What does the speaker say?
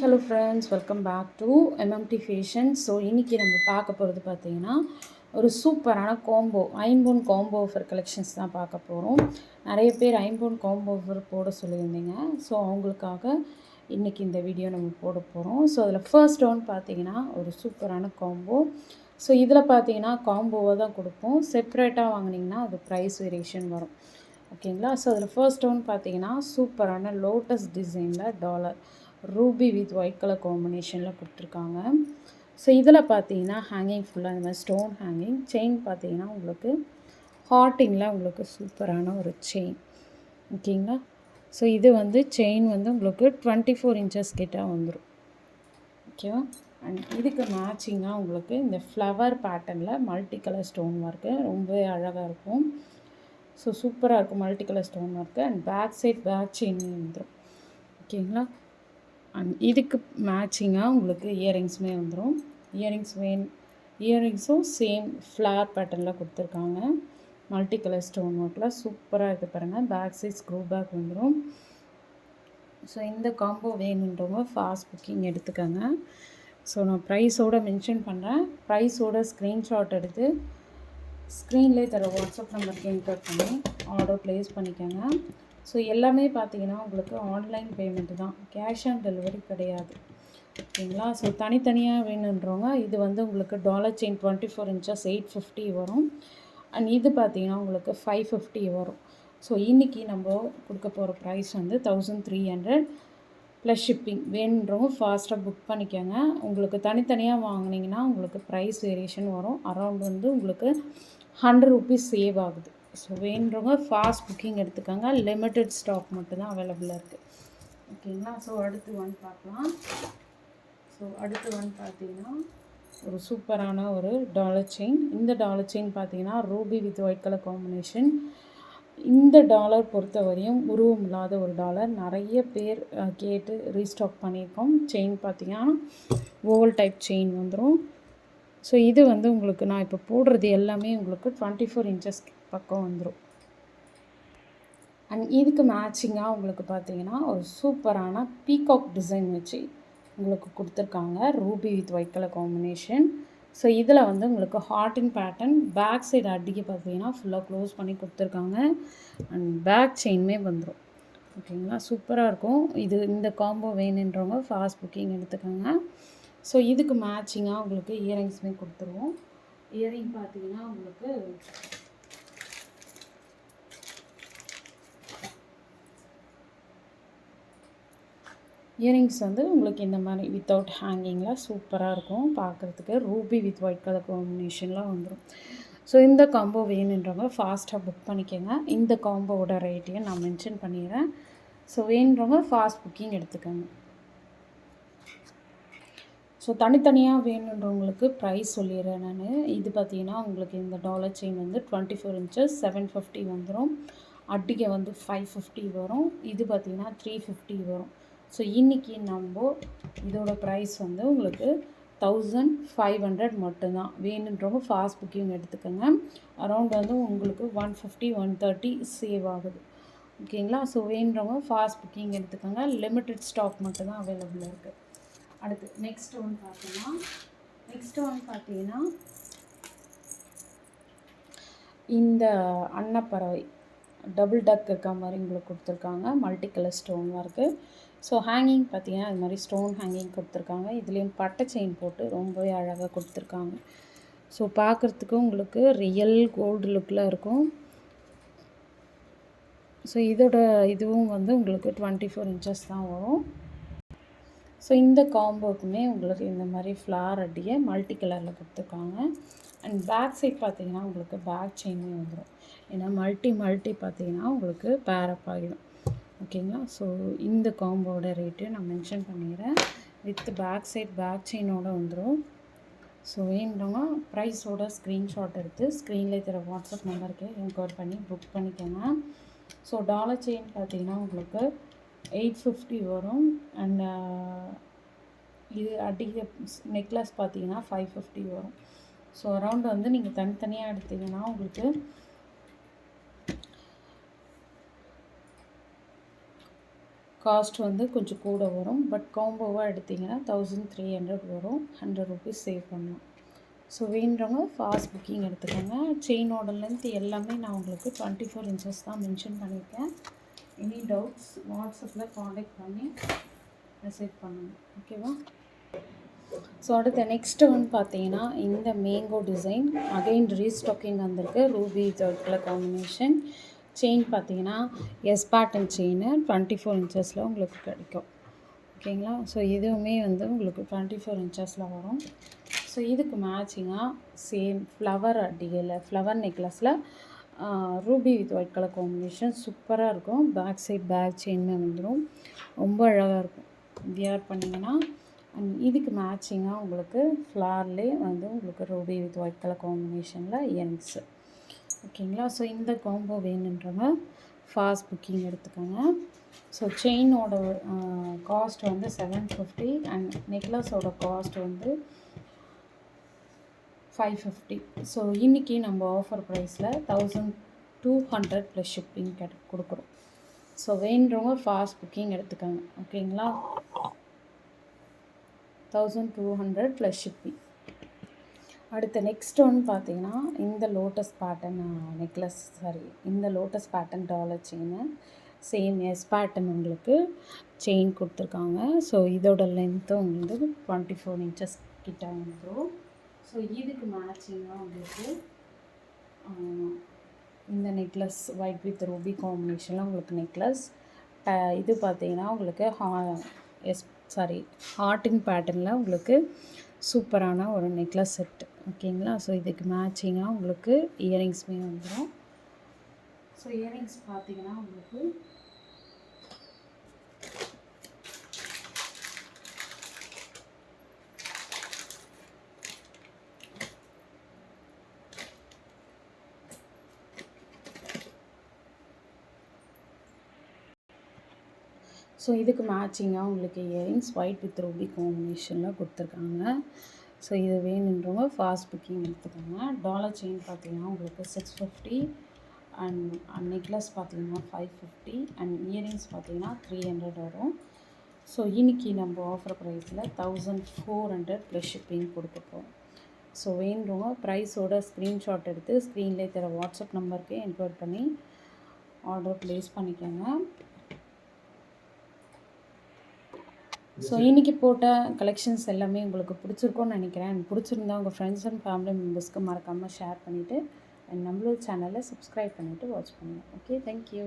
Hello friends welcome back to MMT fashion so இன்றைக்கி நம்ம பார்க்க போகிறது பார்த்திங்கன்னா ஒரு சூப்பரான காம்போ ஐம்போன் காம்போ ஆஃபர் கலெக்ஷன்ஸ் தான் பார்க்க போகிறோம் நிறைய பேர் ஐம்போன் காம்போ ஆஃபர் போட சொல்லியிருந்தீங்க. ஸோ அவங்களுக்காக இன்றைக்கி இந்த வீடியோ நம்ம போட போகிறோம் ஸோ அதில் ஃபர்ஸ்ட் ஒன் பார்த்தீங்கன்னா ஒரு சூப்பரான காம்போ ஸோ இதில் பார்த்தீங்கன்னா காம்போவாக தான் கொடுப்போம். செப்ரேட்டாக வாங்கினீங்கன்னா அது ப்ரைஸ் வேரியேஷன் வரும். ஓகேங்களா ஸோ அதில் ஃபர்ஸ்ட் ஒன் பார்த்தீங்கன்னா சூப்பரான லோட்டஸ் டிசைனில் dollar ruby with white colour காம்பினேஷனில் கொடுத்துருக்காங்க. ஸோ இதில் பார்த்தீங்கன்னா ஹேங்கிங் ஃபுல்லாக இந்த மாதிரி ஸ்டோன் ஹேங்கிங் செயின் பார்த்தீங்கன்னா உங்களுக்கு ஹார்ட்டிங்கில் உங்களுக்கு சூப்பரான ஒரு செயின் ஓகேங்களா ஸோ இது வந்து செயின் வந்து உங்களுக்கு டுவெண்ட்டி ஃபோர் இன்ச்சஸ் கிட்டே வந்துடும் ஓகேவா அண்ட் இதுக்கு மேட்சிங்காக உங்களுக்கு இந்த ஃப்ளவர் பேட்டர்னில் மல்டி கலர் ஸ்டோன் ஒர்க்கு ரொம்ப அழகாக இருக்கும். ஸோ சூப்பராக இருக்கும் multi colour stone work and back side back chain வந்துடும் ஓகேங்களா அண்ட் இதுக்கு மேட்சிங்காக உங்களுக்கு இயரிங்ஸுமே வந்துடும் இயரிங்ஸ் வேன் இயரிங்ஸும் சேம் ஃப்ளார் பேட்டர்னில் கொடுத்துருக்காங்க. மல்டி கலர் ஸ்டோன் ஒர்க்கில் சூப்பராக இருக்குது பாருங்கள் பேக் சைஸ் க்ரூ பேக் வந்துடும் ஸோ இந்த காம்போ வேணுன்றவங்க ஃபாஸ்ட் புக்கிங் எடுத்துக்கோங்க. ஸோ நான் ப்ரைஸோடு மென்ஷன் பண்ணுறேன் ப்ரைஸோட ஸ்க்ரீன்ஷாட் எடுத்து ஸ்க்ரீன்லேயே தர வாட்ஸ்அப் நம்பருக்கு என்டர் பண்ணி ஆர்டர் ப்ளேஸ் பண்ணிக்கோங்க. ஸோ எல்லாமே பார்த்தீங்கன்னா உங்களுக்கு ஆன்லைன் பேமெண்ட்டு தான். கேஷ் ஆன் டெலிவரி கிடையாது. ஓகேங்களா? ஸோ தனித்தனியாக வேணுன்றவங்க இது வந்து உங்களுக்கு dollar chain twenty four inches eight fifty வரும். அண்ட் இது பார்த்தீங்கன்னா உங்களுக்கு ஃபைவ் ஃபிஃப்டி வரும். ஸோ இன்றைக்கி நம்ம கொடுக்க போகிற ப்ரைஸ் வந்து thousand three hundred plus shipping வேணுன்றவங்க ஃபாஸ்ட்டாக புக் பண்ணிக்கோங்க. உங்களுக்கு தனித்தனியாக வாங்கினீங்கன்னா உங்களுக்கு ப்ரைஸ் வேரியேஷன் வரும். அரௌண்ட் வந்து உங்களுக்கு ஹண்ட்ரட் ருபீஸ் சேவ் ஆகுது. ஸோ வேணுறவங்க ஃபாஸ்ட் புக்கிங் எடுத்துக்கோங்க. லிமிட்டட் ஸ்டாக் மட்டும்தான் அவைலபிளாக இருக்குது ஓகேங்களா ஸோ அடுத்து வந்து பார்க்கலாம். ஸோ அடுத்து வந்து பார்த்தீங்கன்னா ஒரு சூப்பரான ஒரு டாலர் செயின் இந்த டாலர் செயின் பார்த்தீங்கன்னா ruby with white colour combination இந்த டாலர் பொறுத்த வரையும் உருவம் இல்லாத ஒரு டாலர் நிறைய பேர் கேட்டு ரீஸ்டாக் பண்ணியிருக்கோம். செயின் பார்த்தீங்கன்னா ஓவல் டைப் செயின் வந்துடும் ஸோ இது வந்து உங்களுக்கு நான் இப்போ போடுறது எல்லாமே உங்களுக்கு டுவெண்ட்டி ஃபோர் இன்ச்சஸ் பக்கம் வந்துடும் அண்ட் இதுக்கு மேட்சிங்காக உங்களுக்கு பார்த்தீங்கன்னா ஒரு சூப்பரான பீகாக் டிசைன் வச்சு உங்களுக்கு கொடுத்துருக்காங்க. Ruby with white colour combination so இதில் வந்து உங்களுக்கு ஹார்டின் பேட்டர்ன் பேக் சைடு அடிக்க பார்த்தீங்கன்னா ஃபுல்லாக க்ளோஸ் பண்ணி கொடுத்துருக்காங்க. அண்ட் பேக் செயினுமே வந்துடும் ஓகேங்களா சூப்பராக இருக்கும். இது இந்த காம்போ வேணுன்றவங்க ஃபாஸ்ட் புக்கிங் எடுத்துக்கோங்க. ஸோ இதுக்கு மேட்சிங்காக உங்களுக்கு இயரிங்ஸுமே கொடுத்துருவோம். இயரிங் பார்த்தீங்கன்னா உங்களுக்கு இயரிங்ஸ் வந்து உங்களுக்கு இந்த மாதிரி வித்தவுட் ஹேங்கிங்கில் சூப்பராக இருக்கும். பார்க்குறதுக்கு ரூபி வித் ஒயிட் கலர் காம்பினேஷன்லாம் வந்துடும் ஸோ இந்த காம்போ வேணுன்றவங்க ஃபாஸ்ட்டாக புக் பண்ணிக்கோங்க. இந்த காம்போவோட ரேட்டையும் நான் மென்ஷன் பண்ணிடுறேன். ஸோ வேணுன்றவங்க ஃபாஸ்ட் புக்கிங் எடுத்துக்கோங்க. ஸோ தனித்தனியாக வேணுன்றவங்களுக்கு ப்ரைஸ் சொல்லிடுறேன் நான். இது பார்த்தீங்கன்னா உங்களுக்கு இந்த டாலர் செயின் வந்து twenty four inches seven fifty வந்துடும் அட்டிகை வந்து ஃபைவ் ஃபிஃப்டி வரும். இது பார்த்தீங்கன்னா த்ரீ ஃபிஃப்டி வரும். ஸோ இன்றைக்கி நம்ம இதோட ப்ரைஸ் வந்து உங்களுக்கு தௌசண்ட் ஃபைவ் ஹண்ட்ரட் மட்டும்தான். வேணுன்றவங்க ஃபாஸ்ட் புக்கிங் எடுத்துக்கோங்க. அரௌண்ட் வந்து உங்களுக்கு one fifty one thirty save ஆகுது. ஓகேங்களா ஸோ வேணுன்றவங்க ஃபாஸ்ட் புக்கிங் எடுத்துக்கோங்க. லிமிட்டட் ஸ்டாக் மட்டும்தான் அவைலபிளாக இருக்குது அடுத்து நெக்ஸ்ட் ஒன் பார்த்தீங்கன்னா நெக்ஸ்ட் ஒன் பார்த்தீங்கன்னா இந்த அன்னப்பறவை டபுள் டக் இருக்க மாதிரி உங்களுக்கு கொடுத்துருக்காங்க. மல்டி கலர் ஸ்டோன் இருக்குது ஸோ ஹேங்கிங் பார்த்தீங்கன்னா அது மாதிரி ஸ்டோன் ஹேங்கிங் கொடுத்துருக்காங்க. இதுலேயும் பட்டை செயின் போட்டு ரொம்பவே அழகாக கொடுத்துருக்காங்க. ஸோ பார்க்குறதுக்கு உங்களுக்கு ரியல் கோல்டு லுக்கில் இருக்கும். ஸோ இதோட இதுவும் வந்து உங்களுக்கு டுவெண்ட்டி ஃபோர் இன்ச்சஸ் தான் வரும். ஸோ இந்த காம்போக்குமே உங்களுக்கு இந்த மாதிரி ஃப்ளார் அடியை மல்டி கலரில் கொடுத்துருக்காங்க. அண்ட் பேக் சைட் பார்த்தீங்கன்னா உங்களுக்கு பேக் செயினே வந்துடும் ஏன்னா மல்டி மல்டி பார்த்தீங்கன்னா உங்களுக்கு பேரப் ஆகிடும். ஓகேங்களா? ஸோ இந்த காம்போட ரேட்டு நான் மென்ஷன் பண்ணிடுறேன். வித் பேக் சைட் பேக் செயினோட வந்துடும் ஸோ வேணும்னா ப்ரைஸோட ஸ்க்ரீன்ஷாட் எடுத்து ஸ்க்ரீனில் தர வாட்ஸ்அப் நம்பருக்கு என்கொயர் பண்ணி புக் பண்ணிக்கோங்க. ஸோ டாலர் செயின் பார்த்தீங்கன்னா உங்களுக்கு எயிட் ஃபிஃப்டி வரும். அண்ட் uh, இது அடிக்க நெக்லஸ் பார்த்தீங்கன்னா ஃபைவ் ஃபிஃப்டி வரும். ஸோ அரௌண்ட் வந்து நீங்கள் தனித்தனியாக எடுத்தீங்கன்னா உங்களுக்கு காஸ்ட் வந்து கொஞ்சம் கூட வரும். பட் காம்போவாக எடுத்திங்கன்னா தௌசண்ட் த்ரீ ஹண்ட்ரட் வரும். ஹண்ட்ரட் ருபீஸ் சேவ் பண்ணலாம். ஸோ வேண்டவங்க ஃபாஸ்ட் புக்கிங் எடுத்துக்கோங்க. செயினோட லென்த் எல்லாமே நான் உங்களுக்கு டுவெண்ட்டி ஃபோர் இன்ச்சஸ் தான் மென்ஷன் பண்ணியிருக்கேன். எனி டவுட்ஸ் வாட்ஸ்அப்பில் காண்டாக்ட் பண்ணி மெசேஜ் பண்ணுங்கள் ஓகேவா ஸோ அடுத்த நெக்ஸ்ட்டு வந்து பார்த்தீங்கன்னா இந்த மேங்கோ டிசைன் அகைன் ரீஸ்டாக்கிங் வந்திருக்கு. ரூபி ஜர்க்கில் காம்பினேஷன் செயின் பார்த்தீங்கன்னா S pattern chain twenty four இன்ச்சஸில் உங்களுக்கு கிடைக்கும். ஓகேங்களா? ஸோ இதுவுமே வந்து உங்களுக்கு டுவெண்ட்டி ஃபோர் இன்ச்சஸில் வரும். ஸோ இதுக்கு மேட்சிங்காக சேம் ஃப்ளவர் அடியில் flower நெக்லஸில் ruby with white colour combination சூப்பராக இருக்கும். பேக் சைட் பேக் செயின்மே வந்துடும் ரொம்ப அழகாக இருக்கும். வியர் பண்ணிங்கன்னா அண்ட் இதுக்கு மேட்சிங்காக உங்களுக்கு ஃப்ளார்லேயே வந்து உங்களுக்கு ரூபி வித் ஒயிட் கலர் காம்பினேஷனில் இயரிங்ஸு ஓகேங்களா? ஸோ இந்த காம்போ வேணுன்றவங்க ஃபாஸ்ட் புக்கிங் எடுத்துக்கோங்க. ஸோ செயினோட காஸ்ட் வந்து செவன் ஃபிஃப்டி அண்ட் நெக்லஸோட காஸ்ட் வந்து ஃபைவ் ஃபிஃப்டி ஸோ இன்றைக்கி நம்ம ஆஃபர் ப்ரைஸில் thousand two hundred plus shipping get கொடுக்குறோம். ஸோ வேண்டுறவங்க ஃபாஸ்ட் புக்கிங் எடுத்துக்கோங்க. ஓகேங்களா? Thousand two hundred plus shipping அடுத்த நெக்ஸ்ட் ஒன் பார்த்தீங்கன்னா இந்த லோட்டஸ் பேட்டன் நெக்லஸ் சாரி இந்த லோட்டஸ் பேட்டன் டாலர் செயின்னு சேம் எஸ் பேட்டன் உங்களுக்கு செயின் கொடுத்துருக்காங்க. ஸோ இதோட லென்த்தும் உங்களுக்கு டுவெண்ட்டி ஃபோர் இன்ச்சஸ் கிட்ட வந்துடும் ஸோ இதுக்கு மேட்சிங்காக உங்களுக்கு இந்த நெக்லஸ் ஒயிட் வித் ரூபி காம்பினேஷனில் உங்களுக்கு நெக்லஸ் இது பார்த்தீங்கன்னா உங்களுக்கு ஹா எஸ் சாரி ஹார்ட்டின் பேட்டர்னில் உங்களுக்கு சூப்பரான ஒரு நெக்லஸ் செட்டு. ஓகேங்களா? ஸோ இதுக்கு மேட்சிங்காக உங்களுக்கு இயரிங்ஸுமே வந்துடும் ஸோ இயரிங்ஸ் பார்த்தீங்கன்னா உங்களுக்கு ஸோ இதுக்கு மேட்சிங்காக உங்களுக்கு இயரிங்ஸ் ஒயிட் வித் ரூபி காம்பினேஷனில் கொடுத்துருக்காங்க. ஸோ இது வேணுன்றவங்க ஃபாஸ்ட் புக்கிங் எடுத்துக்கோங்க. டாலர் செயின் பார்த்தீங்கன்னா உங்களுக்கு சிக்ஸ் ஃபிஃப்டி அண்ட் நெக்லஸ் பார்த்தீங்கன்னா ஃபைவ் ஃபிஃப்டி அண்ட் இயரிங்ஸ் பார்த்தீங்கன்னா த்ரீ ஹண்ட்ரட் வரும். ஸோ இன்றைக்கி நம்ம ஆஃபர் ப்ரைஸில் thousand four hundred plus shipping கொடுத்துருக்கோம். ஸோ வேண்டுறவங்க ப்ரைஸோட ஸ்க்ரீன்ஷாட் எடுத்து ஸ்க்ரீன்லேயே தர வாட்ஸ்அப் நம்பருக்கு என்கொயர் பண்ணி ஆர்டர் ப்ளேஸ் பண்ணிக்கோங்க. ஸோ இன்றைக்கி போட்ட கலெக்ஷன்ஸ் எல்லாமே உங்களுக்கு பிடிச்சிருக்கோன்னு நினைக்கிறேன். பிடிச்சிருந்தா உங்கள் ஃப்ரெண்ட்ஸ் அண்ட் ஃபேமிலி மெம்பர்ஸ்க்கு மறக்காமல் ஷேர் பண்ணிவிட்டு நம்மளோட சேனலை சப்ஸ்கிரைப் பண்ணிவிட்டு வாட்ச் பண்ணுங்கள் ஓகே தேங்க்யூ